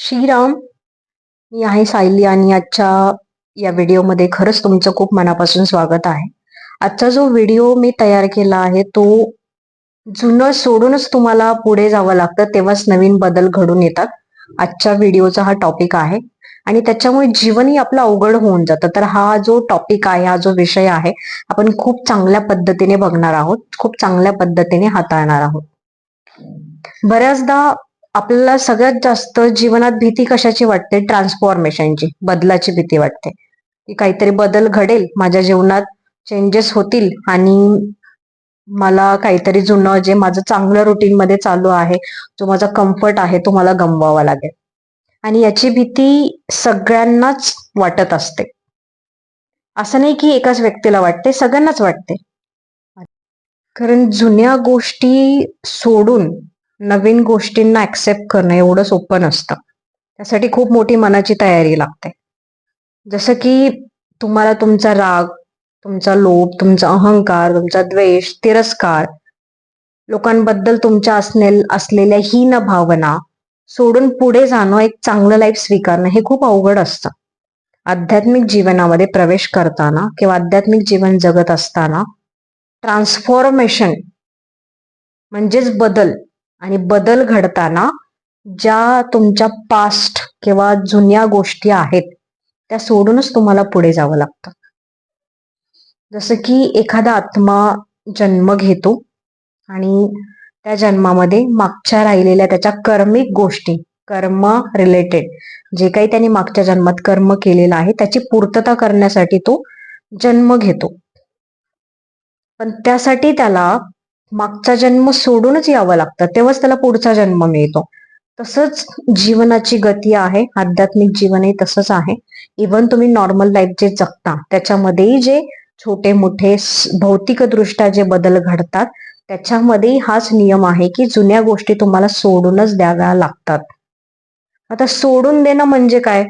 श्रीराम मी आहे सायली आणि आजच्या या व्हिडिओमध्ये खरंच तुमचं खूप मनापासून स्वागत आहे. आजचा जो व्हिडिओ मी तयार केला आहे तो जुनं सोडूनच तुम्हाला पुढे जावं लागतं तेव्हाच नवीन बदल घडून येतात. आजच्या व्हिडिओचा हा टॉपिक आहे आणि त्याच्यामुळे जीवनही आपलं अवघड होऊन जातं. तर हा जो टॉपिक आहे हा जो विषय आहे आपण खूप चांगल्या पद्धतीने बघणार आहोत खूप चांगल्या पद्धतीने हाताळणार आहोत. बऱ्याचदा आपल्याला सगळ्यात जास्त जीवनात भीती कशाची वाटते? ट्रान्सफॉर्मेशनची बदलाची भीती वाटते. की काहीतरी बदल घडेल माझ्या जीवनात चेंजेस होतील आणि मला काहीतरी जुनं जे माझं चांगलं रुटीन मध्ये चालू आहे जो माझा कम्फर्ट आहे तो मला गमवावा लागेल. आणि याची भीती सगळ्यांनाच वाटत असते. असं नाही की एकाच व्यक्तीला वाटते सगळ्यांनाच वाटते. कारण जुन्या गोष्टी सोडून नवीन गोष्टींना ऍक्सेप्ट करणं एवढं सोपं नसतं. त्यासाठी खूप मोठी मनाची तयारी लागते. जसं की तुम्हाला तुमचा राग तुमचा लोभ तुमचा अहंकार तुमचा द्वेष तिरस्कार लोकांबद्दल तुमच्या असणे असलेल्या हीन भावना सोडून पुढे जाणं एक चांगलं लाईफ स्वीकारणं हे खूप अवघड असतं. आध्यात्मिक जीवनामध्ये प्रवेश करताना किंवा आध्यात्मिक जीवन जगत असताना ट्रान्सफॉर्मेशन म्हणजेच बदल आणि बदल घडताना ज्या तुमच्या पास्ट किंवा जुन्या गोष्टी आहेत त्या सोडूनच तुम्हाला पुढे जावं लागतं. जसं की एखादा आत्मा जन्म घेतो आणि त्या जन्मामध्ये मागच्या राहिलेल्या त्याच्या कर्मिक गोष्टी कर्म रिलेटेड जे काही त्यांनी मागच्या जन्मात कर्म केलेलं आहे त्याची पूर्तता करण्यासाठी तो जन्म घेतो. पण त्यासाठी त्याला मागचा जन्म सोडूनच यावं लागतं. तेव्हाच त्याला पुढचा जन्म मिळतो. तसंच जीवनाची गती आहे. आध्यात्मिक जीवनही तसंच आहे. इवन तुम्ही नॉर्मल लाईफ जे जगता त्याच्यामध्येही जे छोटे मोठे भौतिकदृष्ट्या जे बदल घडतात त्याच्यामध्येही हाच नियम आहे की जुन्या गोष्टी तुम्हाला सोडूनच द्याव्या लागतात. आता सोडून देणं म्हणजे काय?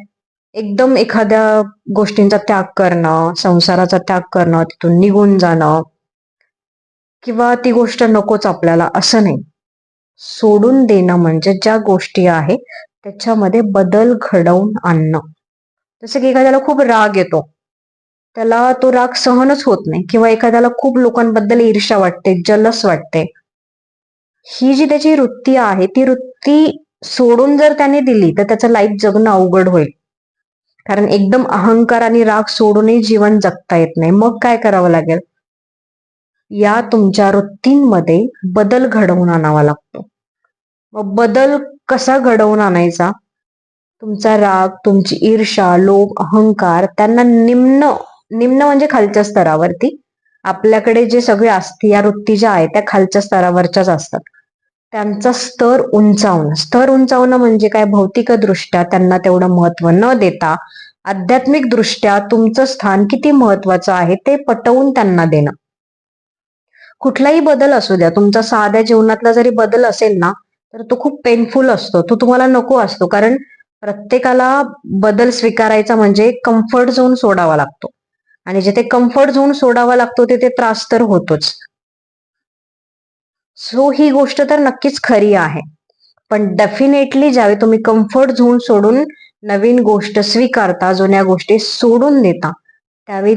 एकदम एखाद्या गोष्टींचा त्याग करणं संसाराचा त्याग करणं तिथून निघून जाणं किंवा ती गोष्ट नकोच आपल्याला असं नाही. सोडून देणं म्हणजे ज्या गोष्टी आहे त्याच्यामध्ये बदल घडवून आणणं. जसं की एखाद्याला खूप राग येतो. त्याला तो राग सहनच होत नाही किंवा एखाद्याला खूप लोकांबद्दल ईर्षा वाटते जलस वाटते. ही जी त्याची वृत्ती आहे ती वृत्ती सोडून जर त्याने दिली तर त्याचं लाईफ जगणं अवघड होईल. कारण एकदम अहंकार आणि राग सोडूनही जीवन जगता येत नाही. मग काय करावं लागेल? या तुमच्या वृत्तींमध्ये बदल घडवून आणावा लागतो. मग बदल कसा घडवून आणायचा? तुमचा राग तुमची ईर्षा लोभ अहंकार त्यांना निम्न निम्न म्हणजे खालच्या स्तरावरती. आपल्याकडे जे सगळे असते या वृत्ती ज्या आहेत त्या खालच्या स्तरावरच्याच असतात. त्यांचा स्तर उंचावणं. स्तर उंचावणं म्हणजे काय? भौतिकदृष्ट्या त्यांना तेवढं महत्त्व न देता आध्यात्मिक दृष्ट्या तुमचं स्थान किती महत्वाचं आहे ते पटवून त्यांना देणं. कुठलाही बदल असू द्या तुमचा साध्या जीवनातला जरी बदल असेल ना तर तो खूप पेनफुल असतो. तो तुम्हाला नको असतो कारण प्रत्येकाला बदल स्वीकारायचा म्हणजे कम्फर्ट झोन सोडावा लागतो. आणि जिथे कम्फर्ट झोन सोडावा लागतो तिथे त्रास तर होतोच. सो ही गोष्ट तर नक्कीच खरी आहे. पण डेफिनेटली ज्यावेळी तुम्ही कम्फर्ट झोन सोडून नवीन गोष्ट स्वीकारता जुन्या गोष्टी सोडून देता त्यावेळी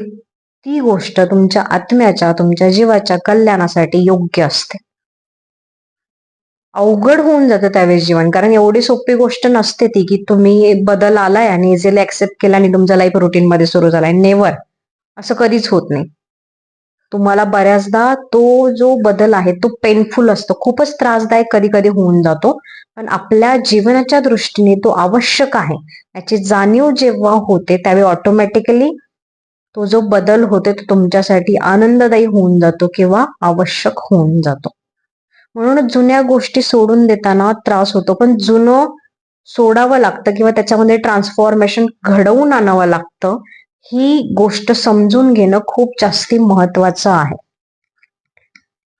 ती गोष्ट तुमच्या आत्म्याच्या तुमच्या जीवाच्या कल्याणासाठी योग्य असते. अवघड होऊन जातं त्यावेळेस जीवन. कारण एवढी सोपी गोष्ट नसते ती की तुम्ही बदल आलाय आणि इझिली ऍक्सेप्ट केला आणि तुमचा लाईफ रुटीन मध्ये सुरू झालाय. नेवर असं कधीच होत नाही. तुम्हाला बऱ्याचदा तो जो बदल आहे तो पेनफुल असतो. खूपच त्रासदायक कधी कधी होऊन जातो. पण आपल्या जीवनाच्या दृष्टीने तो आवश्यक आहे. याची जाणीव जेव्हा होते त्यावेळी ऑटोमॅटिकली तो जो बदल होते तो तुमच्यासाठी आनंददायी होऊन जातो किंवा आवश्यक होऊन जातो. म्हणून जुन्या गोष्टी सोडून देताना त्रास होतो पण जुनं सोडावं लागतं किंवा त्याच्यामध्ये ट्रान्सफॉर्मेशन घडवून आणावं लागतं ही गोष्ट समजून घेणं खूप जास्ती महत्वाचं आहे.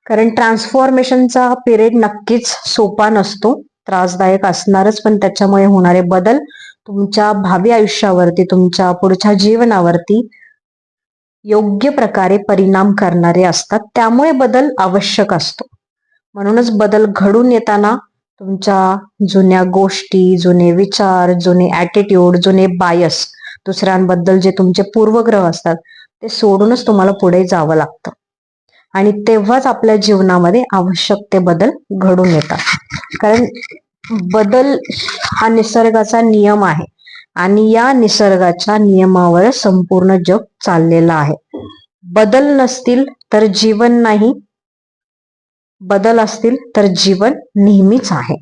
कारण ट्रान्सफॉर्मेशनचा पिरियड नक्कीच सोपा नसतो त्रासदायक असणारच पण त्याच्यामुळे होणारे बदल तुमच्या भावी आयुष्यावरती तुमच्या पुढच्या जीवनावरती योग्य प्रकारे परिणाम करणारे असतात. त्यामुळे बदल आवश्यक असतो. म्हणूनच बदल घडून येताना तुमच्या जुन्या गोष्टी जुने विचार जुने ॲटिट्यूड जुने बायस दुसऱ्यांबद्दल जे तुमचे पूर्वग्रह असतात ते सोडूनच तुम्हाला पुढे जावं लागतं. आणि तेव्हाच आपल्या जीवनामध्ये आवश्यक ते बदल घडून येतात. कारण बदल हा निसर्गाचा नियम आहे. आणि या निसर्गाच्या नियमावर संपूर्ण जग चाललेलं आहे. बदल नसतील तर जीवन नाही. बदल असतील तर जीवन नेहमीच आहे.